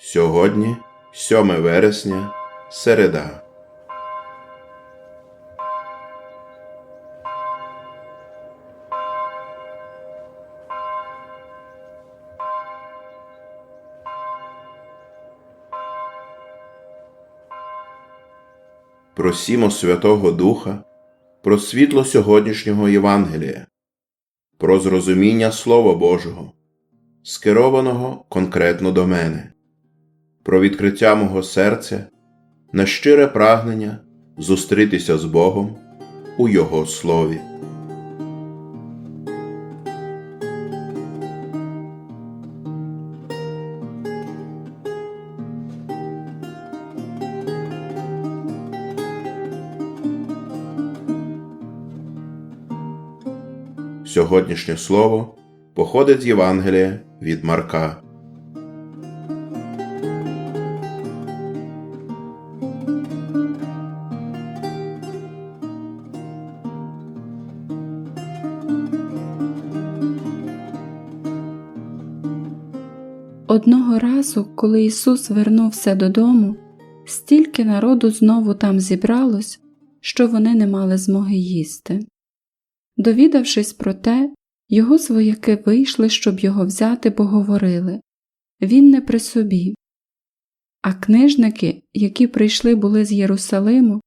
Сьогодні 7 вересня, середа. Просімо Святого Духа про світло сьогоднішнього Євангелія, про зрозуміння Слова Божого, скерованого конкретно до мене, про відкриття мого серця на щире прагнення зустрітися з Богом у Його Слові. Сьогоднішнє слово походить з Євангелія від Марка. Одного разу, коли Ісус вернувся додому, стільки народу знову там зібралось, що вони не мали змоги їсти. Довідавшись про те, його свояки вийшли, щоб його взяти, бо говорили він не при собі. А книжники, які прийшли були з Єрусалиму,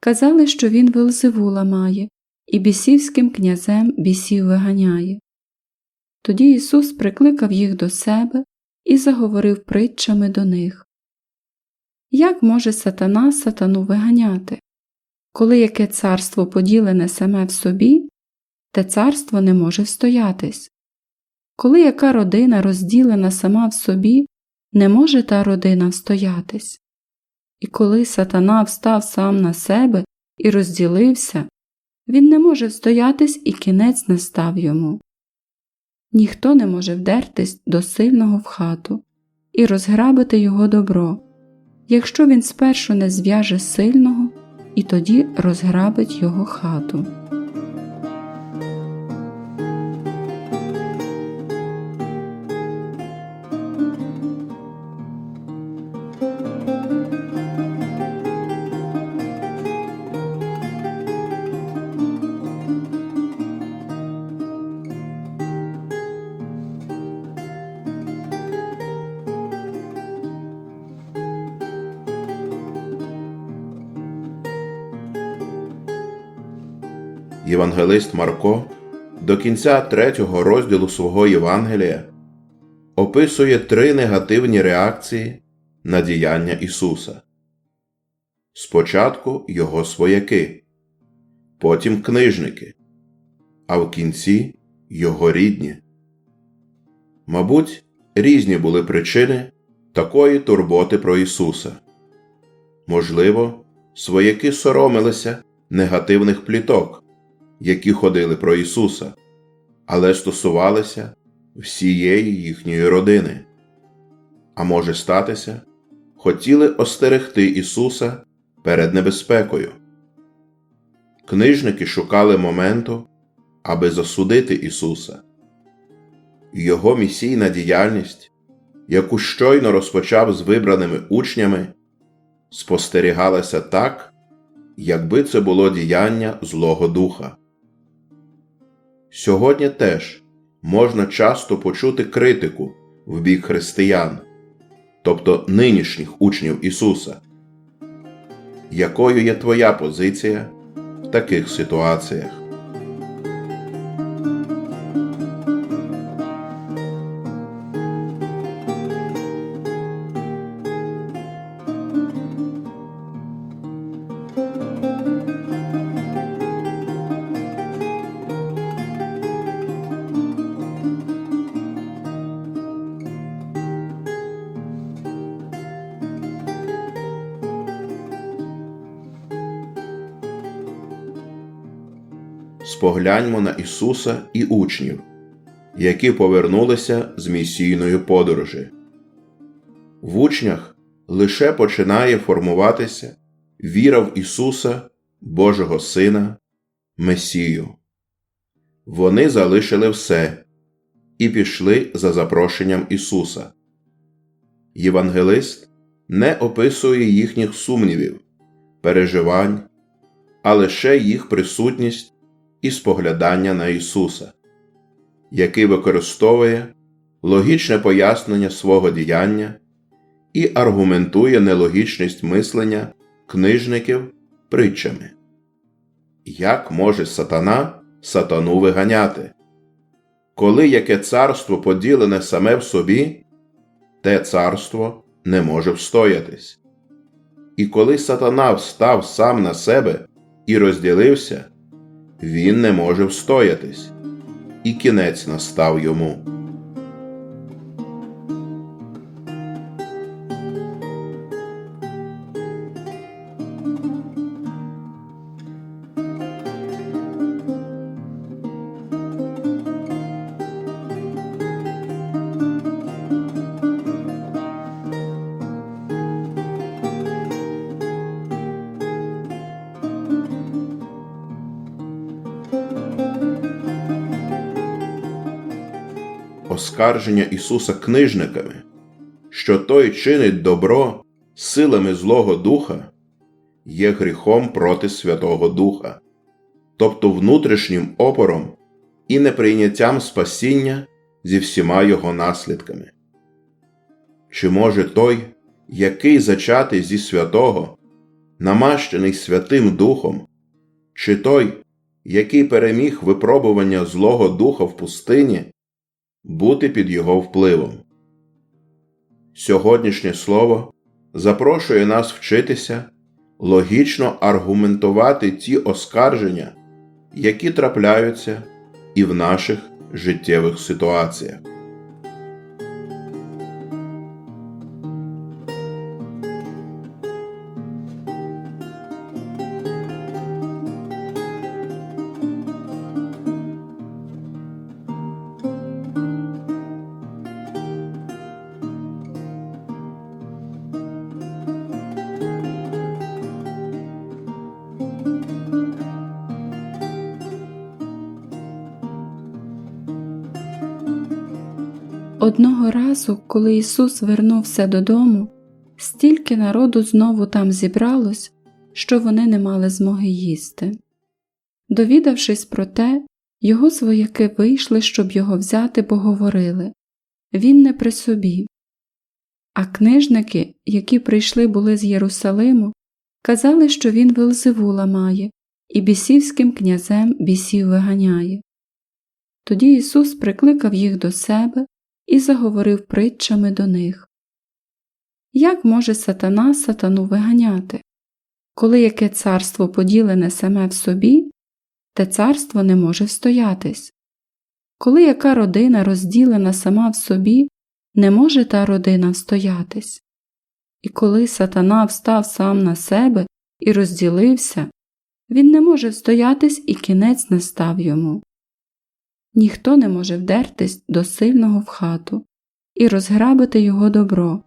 казали, що він Велзевула має і бісівським князем бісів виганяє. Тоді Ісус прикликав їх до себе і заговорив притчами до них. Як може сатана сатану виганяти? Коли яке царство поділене саме в собі, те царство не може встоятись. Коли яка родина розділена сама в собі, не може та родина встоятись. І коли сатана встав сам на себе і розділився, він не може встоятись і кінець настав йому. Ніхто не може вдертись до сильного в хату і розграбити його добро, якщо він спершу не зв'яже сильного і тоді розграбить його хату. Євангелист Марко до кінця третього розділу свого Євангелія описує три негативні реакції на діяння Ісуса. Спочатку його свояки, потім книжники, а в кінці його рідні. Мабуть, різні були причини такої турботи про Ісуса. Можливо, свояки соромилися негативних пліток які ходили про Ісуса, але стосувалися всієї їхньої родини. А може статися, хотіли остерегти Ісуса перед небезпекою. Книжники шукали моменту, аби засудити Ісуса. Його місійна діяльність, яку щойно розпочав з вибраними учнями, спостерігалася так, якби це було діяння Злого Духа. Сьогодні теж можна часто почути критику в бік християн, тобто нинішніх учнів Ісуса. Якою є твоя позиція в таких ситуаціях? Спогляньмо на Ісуса і учнів, які повернулися з місійної подорожі. В учнях лише починає формуватися віра в Ісуса, Божого Сина, Месію. Вони залишили все і пішли за запрошенням Ісуса. Євангелист не описує їхніх сумнівів, переживань, а лише їх присутність і споглядання на Ісуса, який використовує логічне пояснення свого діяння і аргументує нелогічність мислення книжників притчами. Як може сатана сатану виганяти? Коли яке царство поділене саме в собі, те царство не може встоятись. І коли сатана встав сам на себе і розділився, він не може встоятись, і кінець настав йому. Оскарження Ісуса книжниками, що той чинить добро силами Злого Духа, є гріхом проти Святого Духа, тобто внутрішнім опором і неприйняттям спасіння зі всіма його наслідками. Чи може той, який зачатий зі святого, намащений Святим Духом, чи той, який переміг випробування Злого Духа в пустині, бути під його впливом. Сьогоднішнє слово запрошує нас вчитися логічно аргументувати ті оскарження, які трапляються і в наших життєвих ситуаціях. Одного разу, коли Ісус вернувся додому, стільки народу знову там зібралось, що вони не мали змоги їсти. Довідавшись про те, його свояки вийшли, щоб його взяти, бо говорили Він не при собі. А книжники, які прийшли були з Єрусалиму, казали, що він Велзевула має і бісівським князем бісів виганяє. Тоді Ісус прикликав їх до себе і заговорив притчами до них. Як може сатана сатану виганяти? Коли яке царство поділене саме в собі, те царство не може встоятись. Коли яка родина розділена сама в собі, не може та родина встоятись. І коли сатана встав сам на себе і розділився, він не може встоятись і кінець настав йому. Ніхто не може вдертись до сильного в хату і розграбити його добро,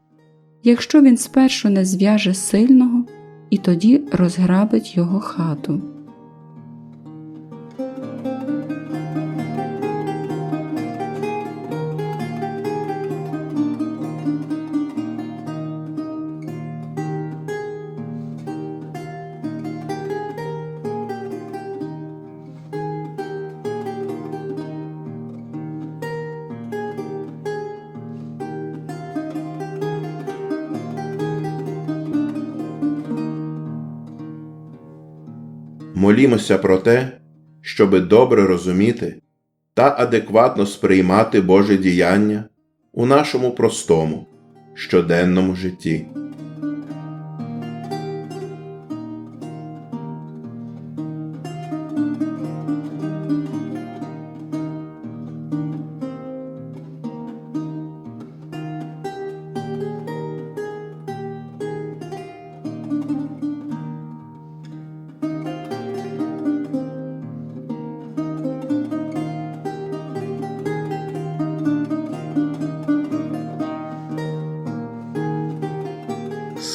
якщо він спершу не зв'яже сильного і тоді розграбить його хату. Молімося про те, щоби добре розуміти та адекватно сприймати Боже діяння у нашому простому, щоденному житті.